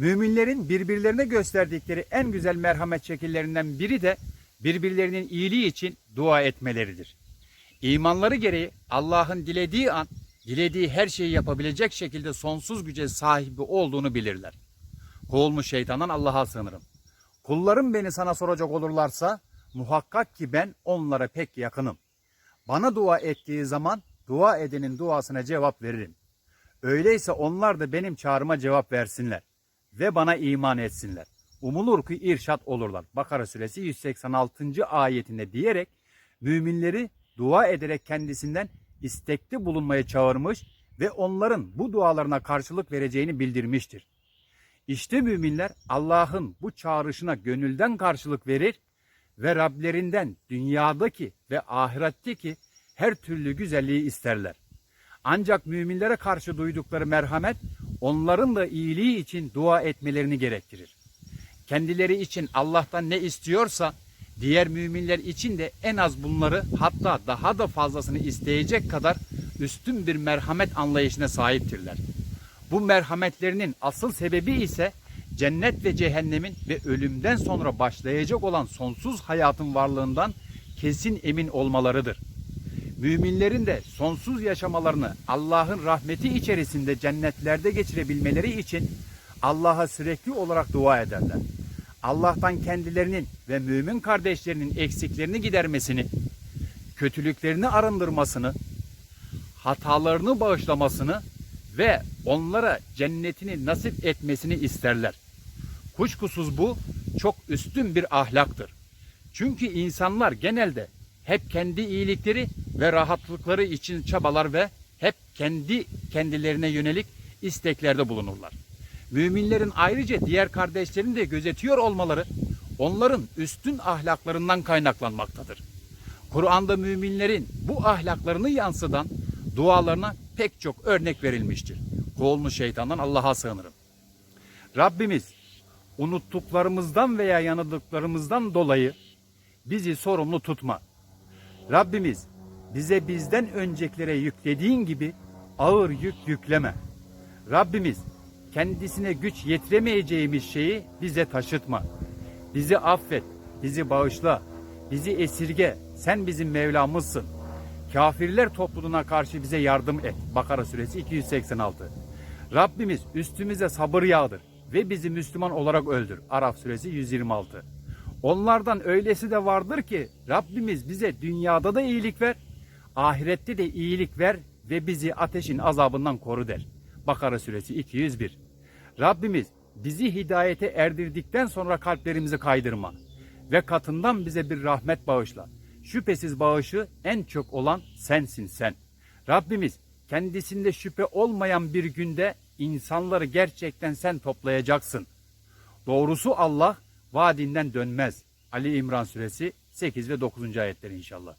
Müminlerin birbirlerine gösterdikleri en güzel merhamet şekillerinden biri de birbirlerinin iyiliği için dua etmeleridir. İmanları gereği Allah'ın dilediği an, dilediği her şeyi yapabilecek şekilde sonsuz güce sahibi olduğunu bilirler. Kovulmuş şeytandan Allah'a sığınırım. Kullarım beni sana soracak olurlarsa muhakkak ki ben onlara pek yakınım. Bana dua ettiği zaman dua edenin duasına cevap veririm. Öyleyse onlar da benim çağrıma cevap versinler ve bana iman etsinler. Umulur ki irşat olurlar. Bakara suresi 186. ayetinde diyerek müminleri dua ederek kendisinden istekte bulunmaya çağırmış ve onların bu dualarına karşılık vereceğini bildirmiştir. İşte müminler Allah'ın bu çağrışına gönülden karşılık verir ve Rablerinden dünyadaki ve ahiretteki her türlü güzelliği isterler. Ancak müminlere karşı duydukları merhamet onların da iyiliği için dua etmelerini gerektirir. Kendileri için Allah'tan ne istiyorsa diğer müminler için de en az bunları hatta daha da fazlasını isteyecek kadar üstün bir merhamet anlayışına sahiptirler. Bu merhametlerinin asıl sebebi ise cennet ve cehennemin ve ölümden sonra başlayacak olan sonsuz hayatın varlığından kesin emin olmalarıdır. Müminlerin de sonsuz yaşamalarını Allah'ın rahmeti içerisinde cennetlerde geçirebilmeleri için Allah'a sürekli olarak dua ederler. Allah'tan kendilerinin ve mümin kardeşlerinin eksiklerini gidermesini, kötülüklerini arındırmasını, hatalarını bağışlamasını ve onlara cennetini nasip etmesini isterler. Kuşkusuz bu çok üstün bir ahlaktır. Çünkü insanlar genelde hep kendi iyilikleri ve rahatlıkları için çabalar ve hep kendi kendilerine yönelik isteklerde bulunurlar. Müminlerin ayrıca diğer kardeşlerini de gözetiyor olmaları onların üstün ahlaklarından kaynaklanmaktadır. Kur'an'da müminlerin bu ahlaklarını yansıdan dualarına pek çok örnek verilmiştir. Kovulmuş şeytandan Allah'a sığınırım. Rabbimiz unuttuklarımızdan veya yanıldıklarımızdan dolayı bizi sorumlu tutma. Rabbimiz bize bizden öncekilere yüklediğin gibi ağır yük yükleme. Rabbimiz kendisine güç yetiremeyeceğimiz şeyi bize taşıtma. Bizi affet, bizi bağışla, bizi esirge. Sen bizim Mevlamızsın. Kafirler topluluğuna karşı bize yardım et. Bakara suresi 286. Rabbimiz üstümüze sabır yağdır ve bizi Müslüman olarak öldür. Araf suresi 126. Onlardan öylesi de vardır ki Rabbimiz bize dünyada da iyilik ver, ahirette de iyilik ver ve bizi ateşin azabından koru der. Bakara suresi 201. Rabbimiz bizi hidayete erdirdikten sonra kalplerimizi kaydırma ve katından bize bir rahmet bağışla. Şüphesiz bağışı en çok olan sensin sen. Rabbimiz kendisinde şüphe olmayan bir günde insanları gerçekten sen toplayacaksın. Doğrusu Allah vaadinden dönmez. Ali İmran suresi 8 ve 9. ayetleri inşallah.